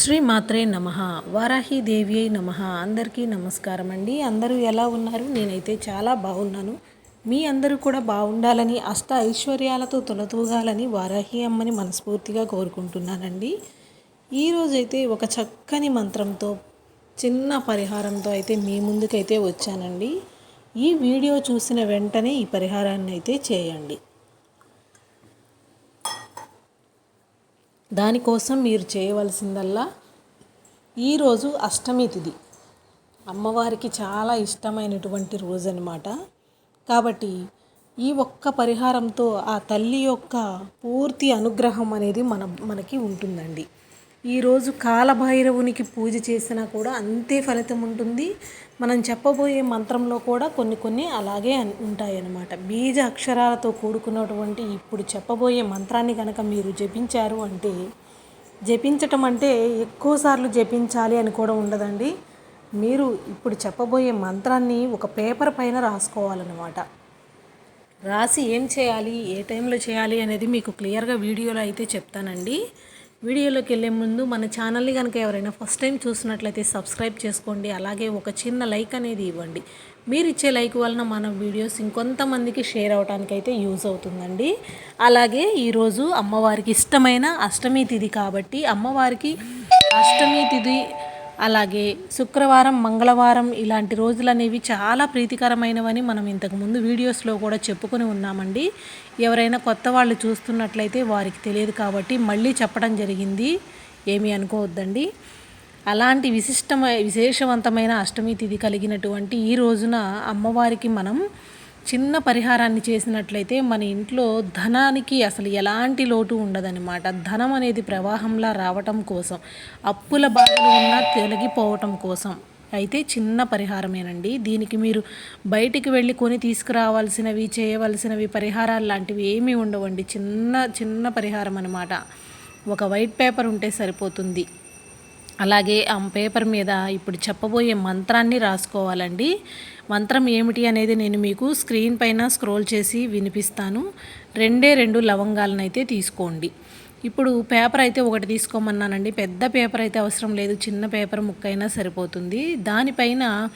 శ్రీ మాత్రే నమ. వారాహి అయి నమ. అందరికీ నమస్కారం అండి. అందరూ ఎలా ఉన్నారు? నేనైతే చాలా బాగున్నాను. మీ అందరూ కూడా బాగుండాలని అష్ట ఐశ్వర్యాలతో తొలతూగాలని వారాహి అమ్మని మనస్ఫూర్తిగా కోరుకుంటున్నానండి. ఈరోజైతే ఒక చక్కని మంత్రంతో చిన్న పరిహారంతో అయితే మీ ముందుకైతే వచ్చానండి. ఈ వీడియో చూసిన వెంటనే ఈ పరిహారాన్ని అయితే చేయండి. దానికోసం మీరు చేయవలసిందల్లా ఈరోజు అష్టమి తిథి అమ్మవారికి చాలా ఇష్టమైనటువంటి రోజు అనమాట కాబట్టి ఈ ఒక్క పరిహారంతో ఆ తల్లి యొక్క పూర్తి అనుగ్రహం అనేది మన మనకి ఉంటుందండి. ఈరోజు కాలభైరవునికి పూజ చేసినా కూడా అంతే ఫలితం ఉంటుంది. మనం చెప్పబోయే మంత్రంలో కూడా కొన్ని కొన్ని అలాగే ఉంటాయన్నమాట. బీజ అక్షరాలతో కూడుకున్నటువంటి ఇప్పుడు చెప్పబోయే మంత్రాన్ని కనుక మీరు జపించారు అంటే జపించటం అంటే ఎక్కువసార్లు జపించాలి అని కూడా ఉండదండి. మీరు ఇప్పుడు చెప్పబోయే మంత్రాన్ని ఒక పేపర్ పైన రాసుకోవాలన్నమాట. రాసి ఏం చేయాలి ఏ టైంలో చేయాలి అనేది మీకు క్లియర్గా వీడియోలో అయితే చెప్తానండి. వీడియోలోకి వెళ్ళే ముందు మన ఛానల్ని కనుక ఎవరైనా ఫస్ట్ టైం చూసినట్లయితే సబ్స్క్రైబ్ చేసుకోండి. అలాగే ఒక చిన్న లైక్ అనేది ఇవ్వండి. మీరు ఇచ్చే లైక్ వలన మన వీడియోస్ ఇంకొంతమందికి షేర్ అవడానికి అయితే యూజ్ అవుతుందండి. అలాగే ఈరోజు అమ్మవారికి ఇష్టమైన అష్టమి తిథి కాబట్టి అమ్మవారికి అష్టమి తిథి అలాగే శుక్రవారం మంగళవారం ఇలాంటి రోజులు అనేవి చాలా ప్రీతికరమైనవని మనం ఇంతకుముందు వీడియోస్లో కూడా చెప్పుకొని ఉన్నామండి. ఎవరైనా కొత్త వాళ్ళు చూస్తున్నట్లయితే వారికి తెలియదు కాబట్టి మళ్ళీ చెప్పడం జరిగింది. ఏమీ అనుకోవద్దండి. అలాంటి విశిష్టమైన విశేషవంతమైన అష్టమి తిథి కలిగినటువంటి ఈ రోజున అమ్మవారికి మనం చిన్న పరిహారాన్ని చేసినట్లయితే మన ఇంట్లో ధనానికి అసలు ఎలాంటి లోటు ఉండదనమాట ధనం అనేది ప్రవాహంలా రావటం కోసం అప్పుల బాధలు ఉన్నా తొలగిపోవటం కోసం. అయితే చిన్న పరిహారమేనండి. దీనికి మీరు బయటికి వెళ్ళి కొని తీసుకురావాల్సినవి చేయవలసినవి పరిహారాలు లాంటివి ఏమీ ఉండవండి. చిన్న చిన్న పరిహారం అనమాట ఒక వైట్ పేపర్ ఉంటే సరిపోతుంది. అలాగే ఆ పేపర్ మీద ఇప్పుడు చెప్పబోయే మంత్రాన్ని రాసుకోవాలండి. మంత్రం ఏమిటి అనేది నేను మీకు స్క్రీన్ పైన స్క్రోల్ చేసి వినిపిస్తాను. రెండే రెండు లవంగాలను అయితే తీసుకోండి. ఇప్పుడు పేపర్ అయితే ఒకటి తీసుకోమన్నానండి. పెద్ద పేపర్ అయితే అవసరం లేదు. చిన్న పేపర్ ముక్కైనా సరిపోతుంది. దానిపైన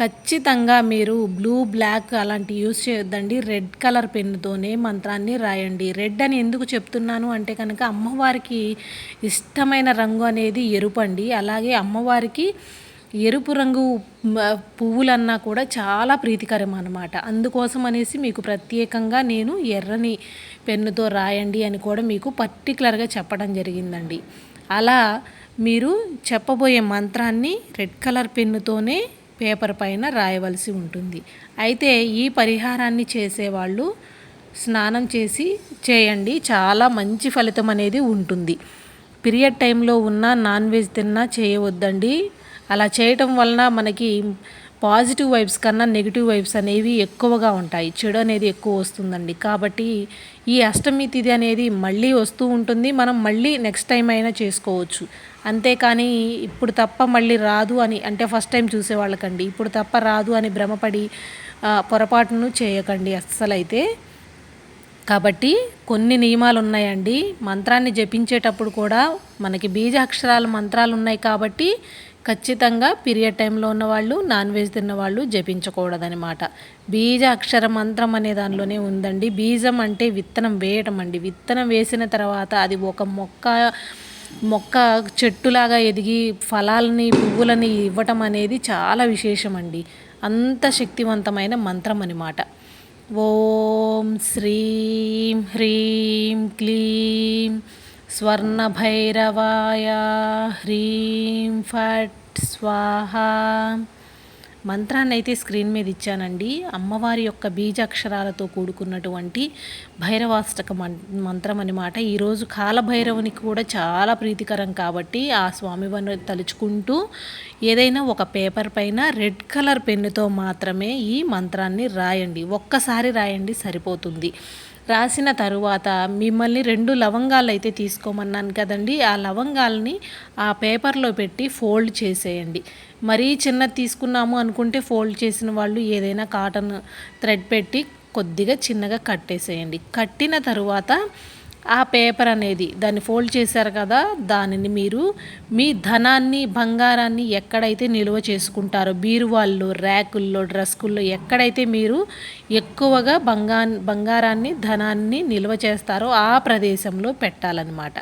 ఖచ్చితంగా మీరు బ్లూ బ్లాక్ అలాంటి యూస్ చేయొద్దండి. రెడ్ కలర్ పెన్నుతోనే మంత్రాన్ని రాయండి. రెడ్ అని ఎందుకు చెప్తున్నాను అంటే కనుక అమ్మవారికి ఇష్టమైన రంగు అనేది ఎరుపు అండి. అలాగే అమ్మవారికి ఎరుపు రంగు పువ్వులన్నా కూడా చాలా ప్రీతికరం అనమాట అందుకోసం అనేసి మీకు ప్రత్యేకంగా నేను ఎర్రని పెన్నుతో రాయండి అని కూడా మీకు పర్టికులర్గా చెప్పడం జరిగిందండి. అలా మీరు చెప్పబోయే మంత్రాన్ని రెడ్ కలర్ పెన్నుతోనే పేపర్ పైన రాయవలసి ఉంటుంది. అయితే ఈ పరిహారాన్ని చేసేవాళ్ళు స్నానం చేసి చేయండి చాలా మంచి ఫలితం అనేది ఉంటుంది. పీరియడ్ టైంలో ఉన్న నాన్ వెజ్ తిన్నా చేయవద్దండి. అలా చేయటం వలన మనకి పాజిటివ్ వైబ్స్ కన్నా నెగిటివ్ వైబ్స్ అనేవి ఎక్కువగా ఉంటాయి. చెడు అనేది ఎక్కువ వస్తుందండి. కాబట్టి ఈ అష్టమి తిథి అనేది మళ్ళీ వస్తూ ఉంటుంది. మనం మళ్ళీ నెక్స్ట్ టైం అయినా చేసుకోవచ్చు. అంతేకాని ఇప్పుడు తప్ప మళ్ళీ రాదు అని అంటే ఫస్ట్ టైం చూసేవాళ్ళకండి. ఇప్పుడు తప్ప రాదు అని భ్రమపడి పొరపాటును చేయకండి అస్సలైతే. కాబట్టి కొన్ని నియమాలు ఉన్నాయండి. మంత్రాన్ని జపించేటప్పుడు కూడా మనకి బీజాక్షరాల మంత్రాలు ఉన్నాయి కాబట్టి ఖచ్చితంగా పీరియడ్ టైంలో ఉన్నవాళ్ళు నాన్ వెజ్ తిన్నవాళ్ళు జపించకూడదనమాట బీజ అక్షర మంత్రం అనే దానిలోనే ఉందండి. బీజం అంటే విత్తనం వేయటం అండి. విత్తనం వేసిన తర్వాత అది ఒక మొక్క మొక్క చెట్టులాగా ఎదిగి ఫలాలని పువ్వులని ఇవ్వటం అనేది చాలా విశేషమండి అంత శక్తివంతమైన మంత్రం అనమాట ఓం శ్రీం హ్రీం క్లీం స్వర్ణభైరవాయ. హ్రీం ఫట్ స్వాహ. మంత్రాన్ని అయితే స్క్రీన్ మీద ఇచ్చానండి. అమ్మవారి యొక్క బీజాక్షరాలతో కూడుకున్నటువంటి భైరవాష్టక మంత్రం అనమాట ఈరోజు కాలభైరవునికి కూడా చాలా ప్రీతికరం కాబట్టి ఆ స్వామివారిని తలుచుకుంటూ ఏదైనా ఒక పేపర్ పైన రెడ్ కలర్ పెన్నుతో మాత్రమే ఈ మంత్రాన్ని రాయండి. ఒక్కసారి రాయండి సరిపోతుంది. రాసిన తరువాత మిమ్మల్ని రెండు లవంగాలు అయితే తీసుకోమన్నాను కదండి. ఆ లవంగాలని ఆ పేపర్లో పెట్టి ఫోల్డ్ చేసేయండి. మరీ చిన్నది తీసుకున్నాము అనుకుంటే ఫోల్డ్ చేసిన వాళ్ళు ఏదైనా కాటన్ థ్రెడ్ పెట్టి కొద్దిగా చిన్నగా కట్టేసేయండి. కట్టిన తరువాత ఆ పేపర్ అనేది దాన్ని ఫోల్డ్ చేశారు కదా దానిని మీరు మీ ధనాన్ని బంగారాన్ని ఎక్కడైతే నిల్వ చేసుకుంటారో బీరువాల్లో ర్యాకుల్లో డ్రస్కుల్లో ఎక్కడైతే మీరు ఎక్కువగా బంగా బంగారాన్ని ధనాన్ని నిల్వ చేస్తారో ఆ ప్రదేశంలో పెట్టాలన్నమాట.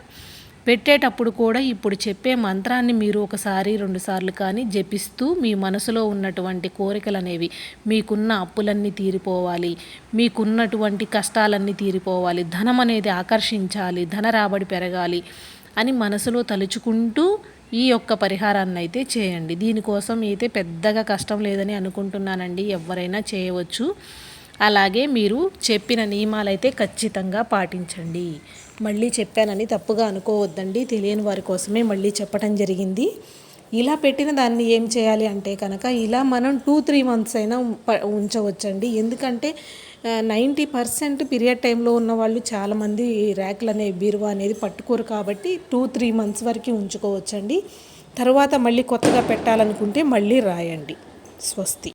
పెట్టేటప్పుడు కూడా ఇప్పుడు చెప్పే మంత్రాన్ని మీరు ఒకసారి రెండుసార్లు కానీ జపిస్తూ మీ మనసులో ఉన్నటువంటి కోరికలు అనేవి మీకున్న అప్పులన్నీ తీరిపోవాలి. మీకున్నటువంటి కష్టాలన్నీ తీరిపోవాలి. ధనం అనేది ఆకర్షించాలి. ధన రాబడి పెరగాలి అని మనసులో తలుచుకుంటూ ఈ యొక్క పరిహారాన్ని అయితే చేయండి. దీనికోసం అయితే పెద్దగా కష్టం లేదని అనుకుంటున్నానండి. ఎవరైనా చేయవచ్చు. అలాగే మీరు చెప్పిన నియమాలైతే ఖచ్చితంగా పాటించండి. మళ్ళీ చెప్పానని తప్పుగా అనుకోవద్దండి. తెలియని వారి కోసమే మళ్ళీ చెప్పడం జరిగింది. ఇలా పెట్టిన దాన్ని ఏం చేయాలి అంటే కనుక ఇలా మనం టూ త్రీ మంత్స్ అయినా ఉంచవచ్చండి. ఎందుకంటే నైంటీ పర్సెంట్ పీరియడ్ టైంలో ఉన్న వాళ్ళు చాలామంది ర్యాక్లు అనే బీరువా అనేది పట్టుకోరు కాబట్టి టూ త్రీ మంత్స్ వరకు ఉంచుకోవచ్చండి. తర్వాత మళ్ళీ కొత్తగా పెట్టాలనుకుంటే మళ్ళీ రాయండి. స్వస్తి.